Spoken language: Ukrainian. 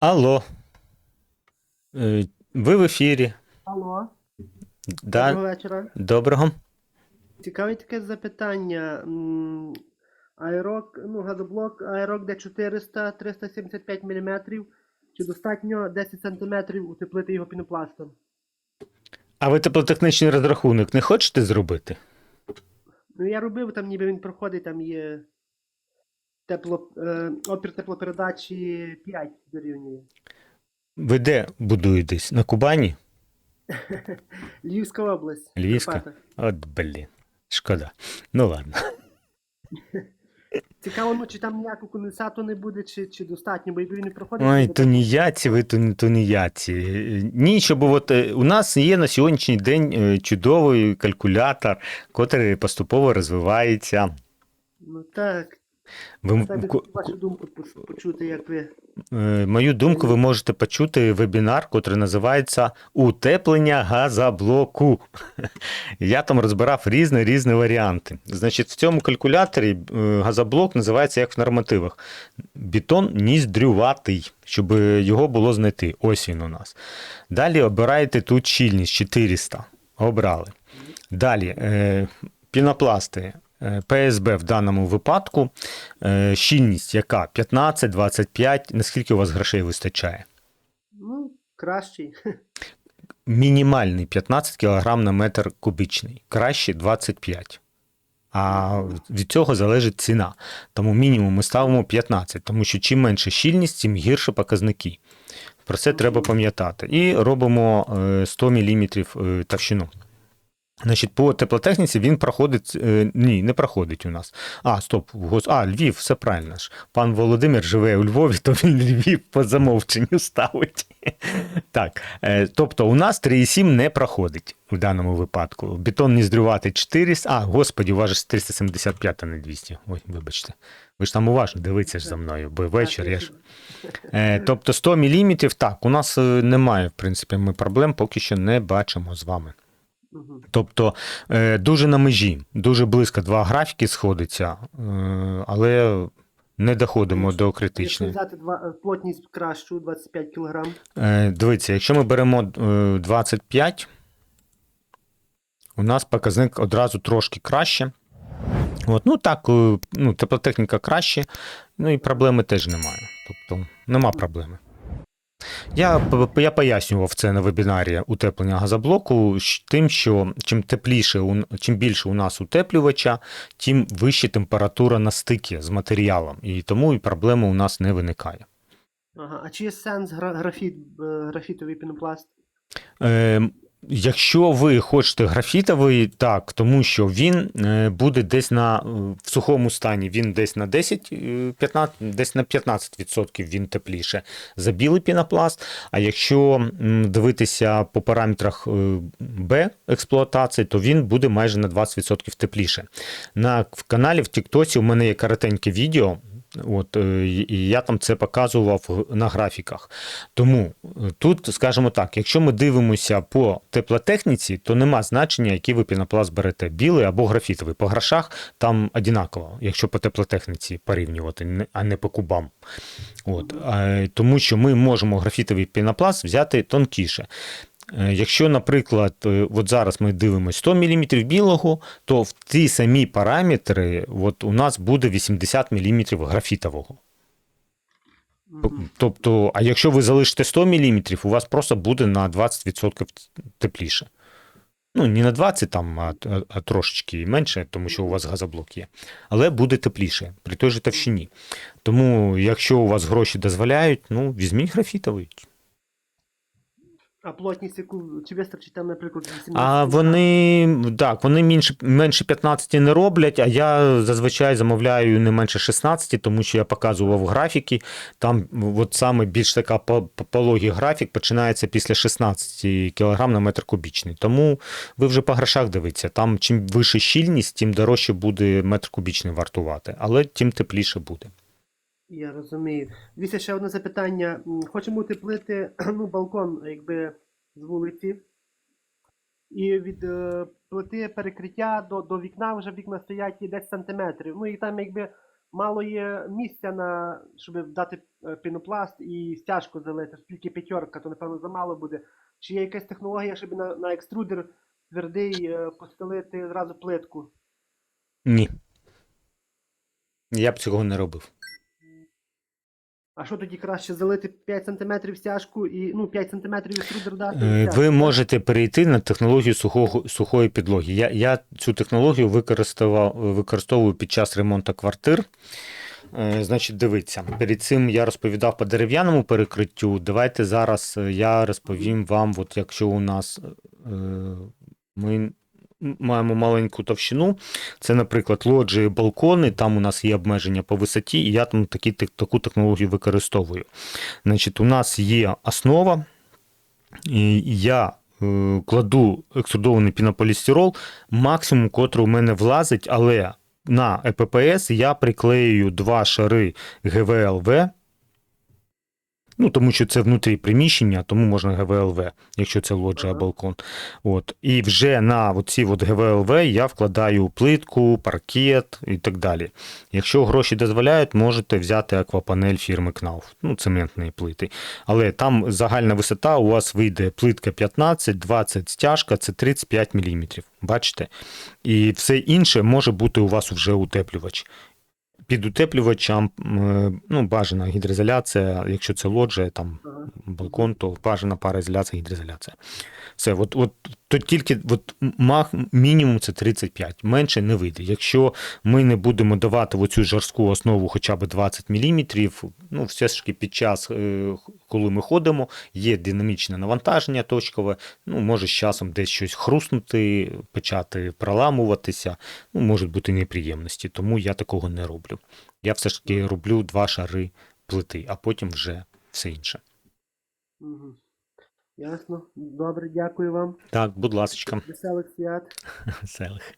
Алло. Е, Ви в ефірі. Алло, Да, доброго вечора. доброго. Цікаве таке запитання. М, Аерок, ну, газоблок Аерок Д400 375 мм. Чи достатньо 10 см утеплити його пінопластом? А ви теплотехнічний розрахунок не хочете зробити? Ну, я робив, там ніби він проходить, там є тепло, е, опір теплопередачі 5 дорівнює. Ви де будуєтесь? На Кубані? Львівська область. Львівська? Карпати. От, блін. Шкода. Ну ладно. Цікаво, ну, чи там ніякого конденсату не буде, чи, чи достатньо, бо якби він не проходить. Ой, то тунеядці, ви тун- тунеядці. Е, Ні, щоб от е, у нас є на сьогоднішній день е, чудовий калькулятор, котрий поступово розвивається. Ну так. Ви, вашу думку почути, як ви. Е, Мою думку, ви можете почути вебінар, який називається Утеплення газоблоку. Я там розбирав різні різні варіанти. Значить, в цьому калькуляторі е, газоблок називається як в нормативах. Бетон ніздрюватий, щоб його було знайти. Ось він у нас. Далі обираєте тут щільність 400. Обрали. Далі е, пінопласти. Е, ПСБ в даному випадку Е, щільність яка? 15, 25. Наскільки у вас грошей вистачає? Ну, кращий. Мінімальний 15 кг на метр кубічний, краще 25. А від цього залежить ціна. Тому мінімум ми ставимо 15, тому що чим менше щільність, тим гірше показники. Про це треба пам'ятати. І робимо е, 100 мм товщину. Значить, по теплотехніці він проходить. е, Ні, не проходить у нас. А, стоп, а, Львів, все правильно ж. Пан Володимир живе у Львові, то він Львів по замовченню ставить. Так, е, тобто у нас 3,7 не проходить в даному випадку. Бетон ніздрювати 400. А, господі, у вас же 375, а не 200. Ой, вибачте. Ви ж там уважно дивіться ж за мною, бо вечір я ж. Е, Тобто 100 мм, так, у нас немає, в принципі, ми проблем поки що не бачимо з вами. Тобто е, дуже на межі, дуже близько два графіки сходиться, е, але не доходимо до Якщо критичної. взяти два, е, плотність кращу 25 кг, Дивіться, якщо ми беремо е, 25, у нас показник одразу трошки краще. От, ну так, ну, теплотехніка краще, ну і проблеми теж немає. Тобто нема проблеми. Я, я пояснював це на вебінарі утеплення газоблоку тим, що чим тепліше, чим більше у нас утеплювача, тим вища температура на стикі з матеріалом. І тому і проблеми у нас не виникає. ага. а чи є сенс графіт, е, графітовий пінопласт? Е, якщо ви хочете графітовий, так, тому що він е, буде десь на е, в сухому стані, він десь на 10, е, 15, десь на 15% він тепліше за білий пінопласт. А якщо дивитися по параметрах е, Б експлуатації, то він буде майже на 20% тепліше. На в каналі в Тіктосі у мене є коротеньке відео. От, е, і я там це показував на графіках. Тому е, тут, скажімо так, якщо ми дивимося по теплотехніці, то нема значення, який ви пінопласт берете, білий або графітовий. По грошах там однаково, якщо по теплотехніці порівнювати, а не по кубам. От, тому що ми можемо графітовий пінопласт взяти тонкіше. Е, Якщо, наприклад, е, от зараз ми дивимося 100 мм білого, то в ті самі параметри от у нас буде 80 мм графітового. Тобто, а якщо ви залишите 100 мм, у вас просто буде на 20% тепліше. Ну, не на 20 там, а, а, а трошечки менше, тому що у вас газоблок є. Але буде тепліше при той же товщині. Тому, якщо у вас гроші дозволяють, ну, візьміть графітовий. А плотність яку, чи вистачить там, наприклад, 18 А вони так, вони менше, менше 15 не роблять, а я зазвичай замовляю не менше 16, тому що я показував графіки. Там от саме більш така по- по- пологий графік починається після 16 кг на метр кубічний. Тому ви вже по грошах дивіться. Там чим вища щільність, тим дорожче буде метр кубічний вартувати, але тим тепліше буде. Я розумію. Дивіться, ще одне запитання. Хочемо утеплити ну, балкон, якби з вулиці. І від е, плити перекриття до, до вікна вже вікна стоять і 10 сантиметрів. Ну і там якби мало є місця на, щоб дати е, пінопласт і стяжку залити, оскільки п'ятерка, то напевно замало буде. Чи є якась технологія, щоб на, на екструдер твердий е, постелити зразу плитку? Ні. Я б цього не робив. А що тоді краще залити 5 см стяжку і ну 5 см екструдер дати? Е, Ви можете перейти на технологію сухого, сухої підлоги. Я, я цю технологію використовував, використовую під час ремонту квартир. Е, Значить, дивіться, перед цим я розповідав по дерев'яному перекриттю. Давайте зараз е, я розповім вам, от якщо у нас маємо маленьку товщину, це, наприклад, лоджії, балкони, там у нас є обмеження по висоті, і я там такі, таку технологію використовую. Значить, у нас є основа, і я е, кладу екструдований пінополістирол, максимум, котрий у мене влазить, але на ЕППС я приклеюю два шари ГВЛВ. Ну, тому що це внутрі приміщення, тому можна ГВЛВ, якщо це лоджія Ага. балкон. От. І вже на ці от ГВЛВ я вкладаю плитку, паркет і так далі. Якщо гроші дозволяють, можете взяти аквапанель фірми Knauf, ну, цементні плити. Але там загальна висота у вас вийде плитка 15, 20 стяжка, це 35 мм. Бачите? І все інше може бути у вас вже утеплювач. Під утеплювачем е, ну, бажана гідроізоляція, якщо це лоджія, там балкон, то бажана пароізоляція, гідроізоляція. Все, от, от то тільки от, мах, мінімум це 35, менше не вийде. Якщо ми не будемо давати в оцю жорстку основу хоча б 20 мм, ну, все ж таки під час, е, коли ми ходимо, є динамічне навантаження точкове, ну, може з часом десь щось хруснути, почати проламуватися, ну, можуть бути неприємності, тому я такого не роблю. Я все ж таки роблю два шари плити, а потім вже все інше. Угу. Ясно. Добре, дякую вам. Так, будь ласка, Веселих свят. селих.